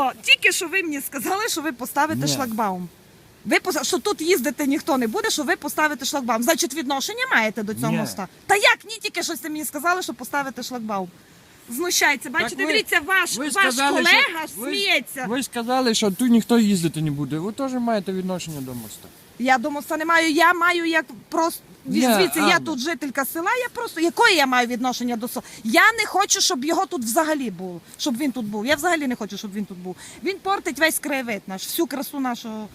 О, тільки що ви мені сказали, що ви поставите Ні. шлагбаум. Ви поста- що тут їздити ніхто не буде, що ви поставите шлагбаум. Значить, відношення маєте до цього Ні. моста. Та як ні, тільки що мені сказали, що поставите шлагбаум. Знущається. Бачите, ви- дивіться, ваш, ви ваш колега що- ви- сміється. Ви сказали, що тут ніхто їздити не буде. Ви теж маєте відношення до моста. Я до моста не маю, я маю як просто. Ні, Звідси я Анна. тут жителька села, я просто якої я маю відношення до села? Я не хочу, щоб його тут взагалі було, щоб він тут був. Я взагалі не хочу, щоб він тут був. Він портить весь краєвид наш, всю красу нашого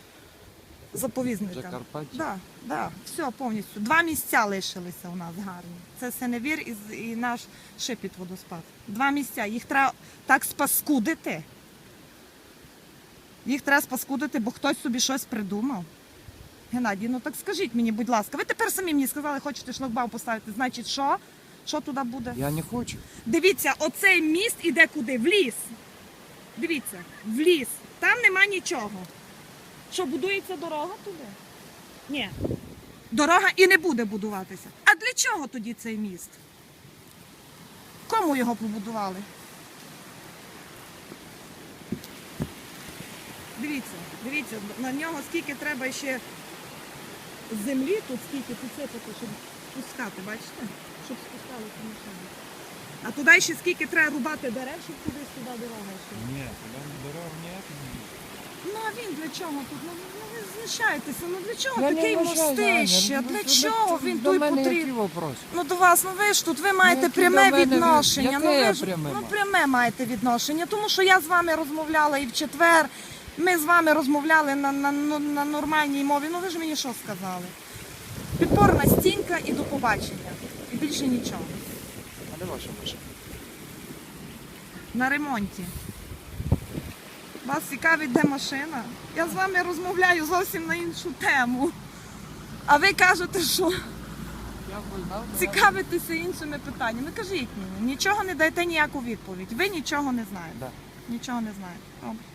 заповізника. Закарпаття. Да, да, все повністю. Два місця лишилися у нас гарні. Це Сеневір і, з- і наш шипіт водоспад. Два місця. Їх треба так спаскудити. Їх треба спаскудити, бо хтось собі щось придумав. Геннадій, ну так скажіть мені, будь ласка, ви тепер самі мені сказали, хочете шлагбаум поставити. Значить, що? Що туди буде? Я не хочу. Дивіться, оцей міст іде куди? В ліс. Дивіться, в ліс. Там нема нічого. Що будується дорога туди? Ні. Дорога і не буде будуватися. А для чого тоді цей міст? Кому його побудували? Дивіться, дивіться, на нього скільки треба ще землі тут, скільки підсипати, щоб пускати, бачите? Щоб спускалися машини. А туди ще скільки треба рубати дерев, щоб туди сюди дорога йшла. Ні, туди дорога ніяка не Ну а він для чого тут? Ну, ну ви знущаєтеся. Ну для чого Я не такий вважаю, мостище? Аня, ну, Для ви- чого він до тут мене які потрібен? вопроси? Ну до вас, ну ви ж тут, ви маєте Які пряме до мене від- відношення. яке ну ви я ж пряме ну маю? пряме маєте відношення, тому що я з вами розмовляла і в четвер. Ми з вами розмовляли на, на, на, на нормальній мові. Ну ви ж мені що сказали? Підпорна стінка і до побачення. І більше нічого. А де ваша машина? На ремонті. Вас цікавить, де машина? Я з вами розмовляю зовсім на іншу тему. А ви кажете, що цікавитеся іншими питаннями. Кажіть мені, нічого не дайте ніяку відповідь. Ви нічого не знаєте. Да. Нічого не знаєте. Добре.